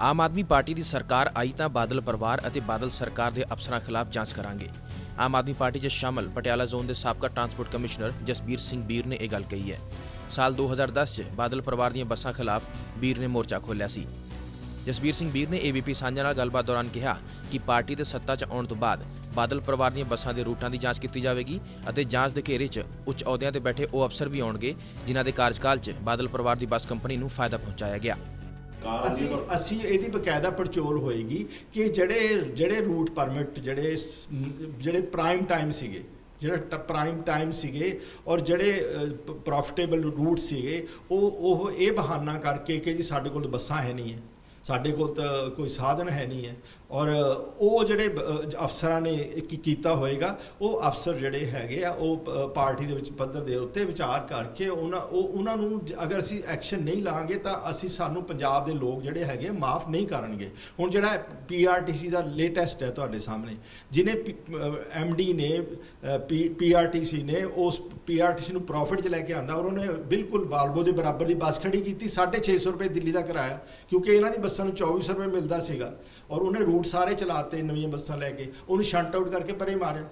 Aam Aadmi party ਦੀ ਸਰਕਾਰ ਆਈ ਤਾਂ ਬਾਦਲ ਪਰਿਵਾਰ ਅਤੇ ਬਾਦਲ ਸਰਕਾਰ ਦੇ ਅਫਸਰਾਂ ਖਿਲਾਫ ਜਾਂਚ ਕਰਾਂਗੇ। ਆਮ ਆਦਮੀ ਪਾਰਟੀ 'ਚ ਸ਼ਾਮਲ ਪਟਿਆਲਾ ਜ਼ੋਨ ਦੇ ਸਾਬਕਾ ਟਰਾਂਸਪੋਰਟ ਕਮਿਸ਼ਨਰ ਜਸਬੀਰ ਸਿੰਘ ਬੀਰ ਨੇ ਇਹ ਗੱਲ ਕਹੀ ਹੈ। ਸਾਲ 2010 'ਚ ਬਾਦਲ ਪਰਿਵਾਰ ਦੀਆਂ ਬੱਸਾਂ ਖਿਲਾਫ ਬੀਰ ਨੇ ਮੋਰਚਾ ਖੋਲ੍ਹਿਆ ਸੀ। ਜਸਬੀਰ ਸਿੰਘ ਬੀਰ ਨੇ ਏਬੀਪੀ ਸਾਂਝਾ ਨਾਲ ਗੱਲਬਾਤ ਦੌਰਾਨ ਕਿਹਾ ਕਿ ਪਾਰਟੀ ਦੇ ਸੱਤਾ 'ਚ ਆਉਣ ਤੋਂ ਬਾਅਦ ਬਾਦਲ ਪਰਿਵਾਰ ਦੀਆਂ ਬੱਸਾਂ ਦੇ ਰੂਟਾਂ ਦੀ ਜਾਂਚ ਕੀਤੀ ਜਾਵੇਗੀ ਅਤੇ ਜਾਂਚ ਦੇ ਘੇਰੇ 'ਚ ਉੱਚ ਅਹੁਦਿਆਂ ਤੇ ਬੈਠੇ ਉਹ ਅਫਸਰ ਵੀ ਆਉਣਗੇ, ਜਿਨ੍ਹਾਂ ਦੇ ਕਾਰਜਕਾਲ 'ਚ ਬਾਦਲ ਪਰਿਵਾਰ ਦੀ ਬੱਸ ਕੰਪਨੀ ਨੂੰ ਫਾਇਦਾ ਪਹੁੰਚਾਇਆ ਗਿਆ। ਅਸੀਂ ਅਸੀਂ ਇਹਦੀ ਬਕਾਇਦਾ ਪੜਚੋਲ ਹੋਏਗੀ ਕਿ ਜਿਹੜੇ ਜਿਹੜੇ ਰੂਟ ਪਰਮਿਟ ਜਿਹੜੇ ਜਿਹੜੇ ਪ੍ਰਾਈਮ ਟਾਈਮ ਸੀਗੇ ਜਿਹੜੇ ਪ੍ਰਾਈਮ ਟਾਈਮ ਸੀਗੇ ਔਰ ਜਿਹੜੇ ਪ੍ਰੋਫਿਟੇਬਲ ਰੂਟ ਸੀਗੇ ਉਹ ਉਹ ਇਹ ਬਹਾਨਾ ਕਰਕੇ ਕਿ ਜੀ ਸਾਡੇ ਕੋਲ ਬੱਸਾਂ ਹੈ ਨਹੀਂ ਹੈ। ਸਾਡੇ ਕੋਲ ਤਾਂ ਕੋਈ ਸਾਧਨ ਹੈ ਨਹੀਂ ਹੈ। ਔਰ ਉਹ ਜਿਹੜੇ ਅਫਸਰਾਂ ਨੇ ਕੀ ਕੀਤਾ ਹੋਏਗਾ, ਉਹ ਅਫਸਰ ਜਿਹੜੇ ਹੈਗੇ ਆ, ਉਹ ਪਾਰਟੀ ਦੇ ਵਿੱਚ ਪੱਧਰ ਦੇ ਉੱਤੇ ਵਿਚਾਰ ਕਰਕੇ ਉਹਨਾਂ, ਉਹ, ਉਹਨਾਂ ਨੂੰ ਅਗਰ ਅਸੀਂ ਐਕਸ਼ਨ ਨਹੀਂ ਲਾਂਗੇ ਤਾਂ ਅਸੀਂ ਸਾਨੂੰ ਪੰਜਾਬ ਦੇ ਲੋਕ ਜਿਹੜੇ ਹੈਗੇ ਮਾਫ ਨਹੀਂ ਕਰਨਗੇ। ਹੁਣ ਜਿਹੜਾ ਪੀਆਰਟੀਸੀ ਦਾ ਲੇਟੈਸਟ ਹੈ ਤੁਹਾਡੇ ਸਾਹਮਣੇ, ਜਿਹਨੇ ਐਮਡੀ ਨੇ ਪੀਆਰਟੀਸੀ ਨੇ, ਉਸ ਪੀਆਰਟੀਸੀ ਨੂੰ ਪ੍ਰੋਫਿਟ 'ਚ ਲੈ ਕੇ ਆਂਦਾ ਔਰ ਉਹਨੇ ਬਿਲਕੁਲ ਵਾਲਵੋ ਦੇ ਬਰਾਬਰ ਦੀ ਬੱਸ ਖੜੀ ਕੀਤੀ 650 ਰੁਪਏ ਦਿੱਲੀ ਦਾ ਕਿਰਾਇਆ, ਕਿਉਂਕਿ ਇਹਨਾਂ ਦੀ ਬੱਸ ਬੱਸਾਂ ਨੂੰ 2400 ਰੁਪਏ ਮਿਲਦਾ ਸੀਗਾ ਔਰ ਉਹਨੇ ਰੂਟ ਸਾਰੇ ਚਲਾਤੇ ਨਵੀਆਂ ਬੱਸਾਂ ਲੈ ਕੇ ਉਹਨੂੰ ਸ਼ੰਟ ਆਊਟ ਕਰਕੇ ਪਰੇ ਮਾਰਿਆ।